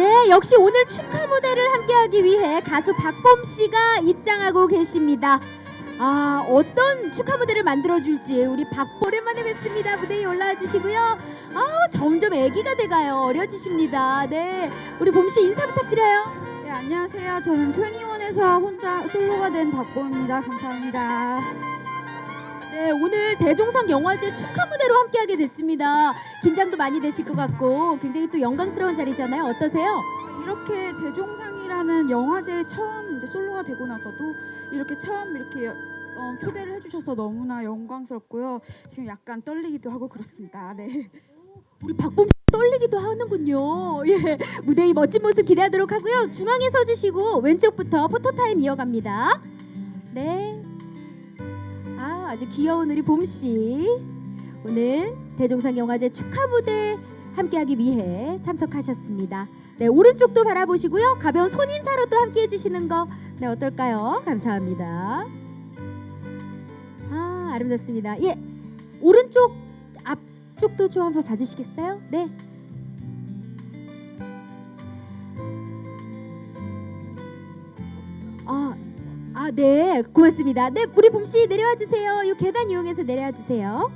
네, 역시 오늘 축하 무대를 함께하기 위해 가수 박범 씨가 입장하고 계십니다. 아, 어떤 축하 무대를 만들어 줄지 우리 박 오랜만에 뵙습니다. 무대에 올라와 주시고요. 아, 점점 아기가 돼가요. 어려지십니다. 네, 우리 봄 씨 인사 부탁드려요. 네, 안녕하세요. 저는 트웬티원에서 혼자 솔로가 된 박보입니다. 감사합니다. 네, 오늘 대종상 영화제 축하 무대로 함께하게 됐습니다. 긴장도 많이 되실 것 같고 굉장히 또 영광스러운 자리잖아요. 어떠세요? 이렇게 대종상이라는 영화제에 처음 이제 솔로가 되고 나서도 이렇게 처음 이렇게 어, 초대를 해주셔서 너무나 영광스럽고요. 지금 약간 떨리기도 하고 그렇습니다. 네. 우리 박범 씨 떨리기도 하는군요. 예, 무대의 멋진 모습 기대하도록 하고요. 중앙에 서주시고 왼쪽부터 포토타임 이어갑니다. 네. 아, 아주 귀여운 우리 봄 씨. 오늘 대종상 영화제 축하 무대 함께하기 위해 참석하셨습니다. 네, 오른쪽도 바라보시고요. 가벼운 손 인사로 또 함께 해주시는 거, 네 어떨까요? 감사합니다. 아, 아름답습니다. 예, 오른쪽 앞쪽도 좀 한번 봐주시겠어요? 네. 네, 고맙습니다. 네, 우리 봄씨 내려와 주세요. 이 계단 이용해서 내려와 주세요.